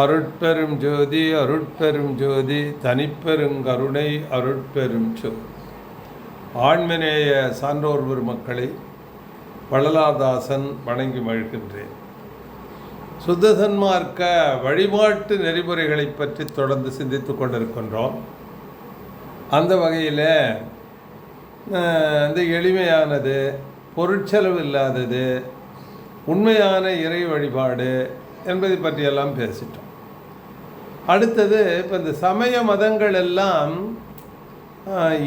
அருட்பெரும் ஜோதி அருட்பெரும் ஜோதி தனிப்பெருங்கருணை அருட்பெரும் ஜோதி. ஆண்மநேய சான்றோர் பெருமக்களை வள்ளலாதாசன் வணங்கி மகிழ்கின்றேன். சுத்த சன்மார்க்க வழிபாட்டு நெறிமுறைகளை பற்றி தொடர்ந்து சிந்தித்து கொண்டிருக்கின்றோம். அந்த வகையில் இந்த எளிமையானது பொருட்செலவு இல்லாதது உண்மையான இறை வழிபாடு என்பதை பற்றியெல்லாம் பேசிட்டோம். அடுத்தது இப்போ இந்த சமய மதங்கள் எல்லாம்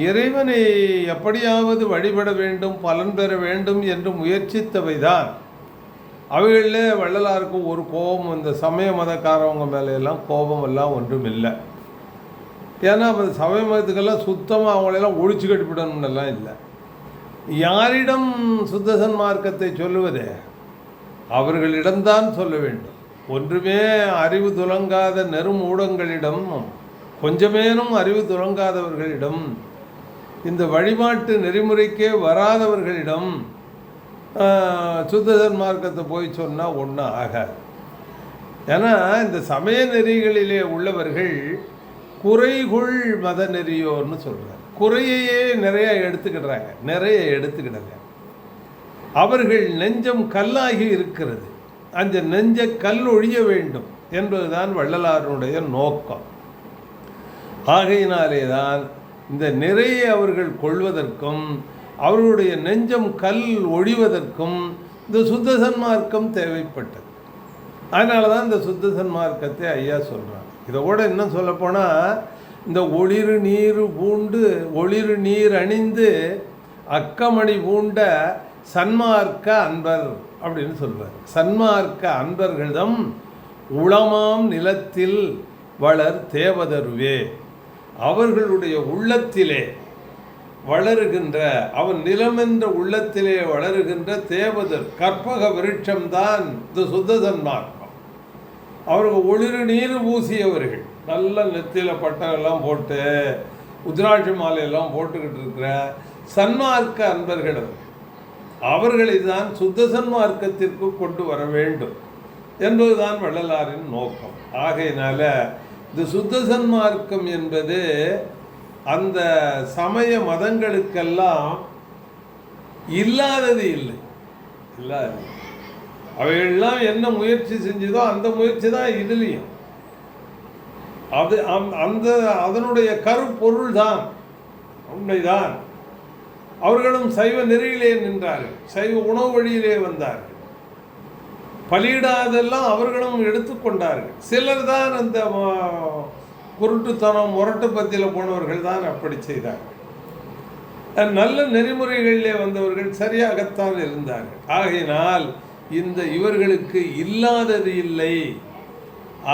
இறைவனை எப்படியாவது வழிபட வேண்டும் பலன் பெற வேண்டும் என்று முயற்சித்தவைதான். அவைகளில் வள்ளலாருக்கு ஒரு கோபம் இந்த சமய மதக்காரவங்க மேலே எல்லாம் கோபம் எல்லாம் ஒன்றும் இல்லை ஏன்னா அந்த சமய மதத்துக்கெல்லாம் சுத்தமாக அவங்களெல்லாம் ஒழிச்சு கட்டிவிடணும்னெல்லாம் இல்லை. யாரிடம் சுத்த சன்மார்க்கத்தை சொல்லுவதே அவர்களிடம்தான் சொல்ல வேண்டும். ஒன்றுமே அறிவு துலங்காத நெருமூடங்களிடம் கொஞ்சமேனும் அறிவு துலங்காதவர்களிடம் இந்த வழிபாட்டு நெறிமுறைக்கே வராதவர்களிடம் ஆஹ், சுத்த சன்மார்க்கத்தை போய் சொன்னால் ஒன்றும் ஆகாது. ஏன்னா இந்த சமய நெறிகளிலே உள்ளவர்கள் குறைகுள் மத நெறியோர்னு சொல்கிறாங்க குறையையே நிறைய எடுத்துக்கிடுறாங்க நிறைய எடுத்துக்கிடுறாங்க அவர்கள் நெஞ்சம் கல்லாகி இருக்கிறது. அந்த நெஞ்ச கல் ஒழிய வேண்டும் என்பதுதான் வள்ளலாருடைய நோக்கம். ஆகையினாலே தான் இந்த நிறைய அவர்கள் கொள்வதற்கும் அவர்களுடைய நெஞ்சம் கல் ஒழிவதற்கும் இந்த சுத்த சன்மார்க்கம் தேவைப்பட்டது. அதனால தான் இந்த சுத்த சன்மார்க்கத்தை ஐயா சொல்கிறாங்க இதை கூட இன்னும் சொல்லப்போனால் இந்த ஒளிரு நீர் பூண்டு ஒளிரு நீர் அணிந்து அக்கமணி பூண்ட சன்மார்க்க அன்பர் அப்படின்னு சொல்வார். சன்மார்க்க அன்பர்களிடம் உளமாம் நிலத்தில் வளர் தேவதருவே அவர்களுடைய உள்ளத்திலே வளருகின்ற அவன் நிலம் என்ற உள்ளத்திலே வளருகின்ற தேவதர் கற்பக விருட்சம்தான் இந்த சுத்த சன்மார்க்கம். அவர்கள் ஒளிரு நீர் பூசியவர்கள் நல்ல நெத்தியில் பட்டமெல்லாம் போட்டு உத்ராட்சி மாலையெல்லாம் போட்டுக்கிட்டு இருக்கிற சன்மார்க்க அன்பர்கள் அவர்களை தான் சுத்த சன்மார்க்கத்திற்கு கொண்டு வர வேண்டும் என்பதுதான் வள்ளலாரின் நோக்கம். ஆகையினால இந்த சுத்த சன்மார்க்கம் என்பது அந்த சமய மதங்களுக்கெல்லாம் இல்லாதது இல்லை. இல்லாதது அவையெல்லாம் என்ன முயற்சி செஞ்சதோ அந்த முயற்சி தான் இதுலேயும். அது அந்த அதனுடைய கருப்பொருள் தான் உண்மைதான். அவர்களும் சைவ நெறியிலே நின்றார்கள். சைவ உணவு வழியிலே வந்தார்கள். பலியிடாதெல்லாம் அவர்களும் எடுத்துக்கொண்டார்கள் சிலர் தான் அந்த குருட்டுத்தனம் முரட்டு பத்தியில் போனவர்கள் தான் அப்படி செய்தார்கள். நல்ல நெறிமுறைகளிலே வந்தவர்கள் சரியாகத்தான் இருந்தார்கள். ஆகையினால் இந்த இவர்களுக்கு இல்லாதது இல்லை.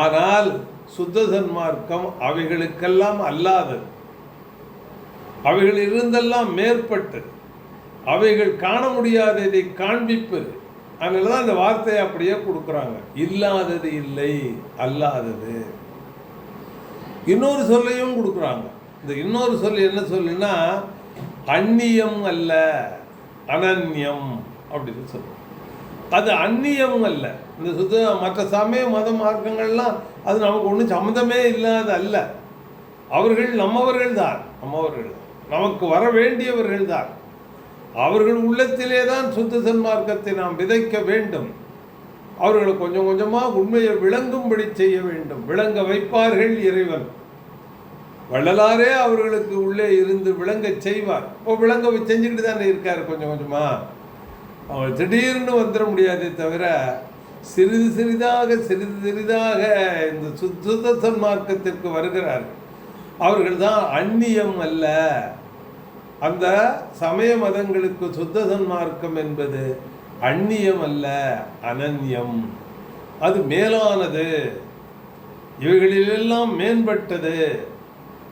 ஆனால் சுத்த சன்மார்க்கம் அவைகளுக்கெல்லாம் அல்லாதது. அவைகள் இருந்தெல்லாம் மேற்பட்டு அவைகள் காண முடியாததை காண்பிப்பது. அதனால தான் அந்த வார்த்தையை அப்படியே கொடுக்குறாங்க. இல்லாதது இல்லை அல்லாதது. இன்னொரு சொல்லையும் கொடுக்குறாங்க. இந்த இன்னொரு சொல் என்ன சொல்லுன்னா அந்நியம் அல்ல அனன்யம் அப்படின்னு சொல்லுவோம் அது அந்நியம் அல்ல. இந்த சுத்த மற்ற சமய மத மார்க்கங்கள்லாம் அது நமக்கு ஒன்றும் சம்மந்தமே இல்லாத அல்ல. அவர்கள் நம்மவர்கள் தான் நம்மவர்கள். தான் நமக்கு வர வேண்டியவர்கள் தான். அவர்கள் உள்ளத்திலே தான் சுத்த சன்மார்க்கத்தை நாம் விதைக்க வேண்டும். அவர்களை கொஞ்சம் கொஞ்சமாக உண்மையை விளங்கும்படி செய்ய வேண்டும். விளங்க வைப்பார்கள் இறைவன். வள்ளலாரே அவர்களுக்கு உள்ளே இருந்து விளங்க செய்வார். இப்போ விளங்க செஞ்சுக்கிட்டு தானே இருக்கார் கொஞ்சம் கொஞ்சமாக அவர் திடீர்னு வந்துட முடியாதே தவிர சிறிது சிறிதாக சிறிது சிறிதாக இந்த சுத்த சன்மார்க்கத்திற்கு வருகிறார்கள் அவர்கள் தான் அந்நியம் அல்ல. அந்த சமய மதங்களுக்கு சுத்த சன்மார்க்கம் என்பது அந்நியம் அல்ல அனன்யம். அது மேலானது. இவைகளிலெல்லாம் மேம்பட்டது.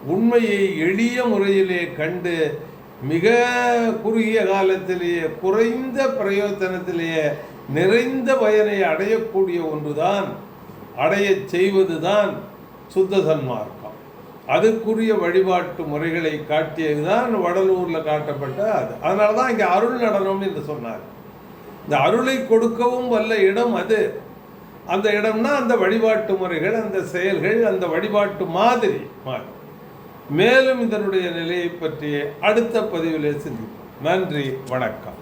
உண்மையை எளிய முறையிலே கண்டு மிக குறுகிய காலத்திலேயே குறைந்த பிரயோஜனத்திலேயே நிறைந்த பயனை அடையக்கூடிய ஒன்றுதான். அடையச் செய்வதுதான் சுத்த சன்மார்க்கம். அதுக்குரிய வழிபாட்டு முறைகளை காட்டியது தான் வடலூரில் காட்டப்பட்ட அது. அதனால தான் இங்கே அருள் நடனம்னு என்று சொன்னார் இந்த அருளை கொடுக்கவும் வல்ல இடம் அது. அந்த இடம்னா அந்த வழிபாட்டு முறைகள் அந்த செயல்கள் அந்த வழிபாட்டு மாதிரி மாறும் மேலும் இதனுடைய நிலையை பற்றிய அடுத்த பதிவிலே சிந்திப்போம். நன்றி வணக்கம்.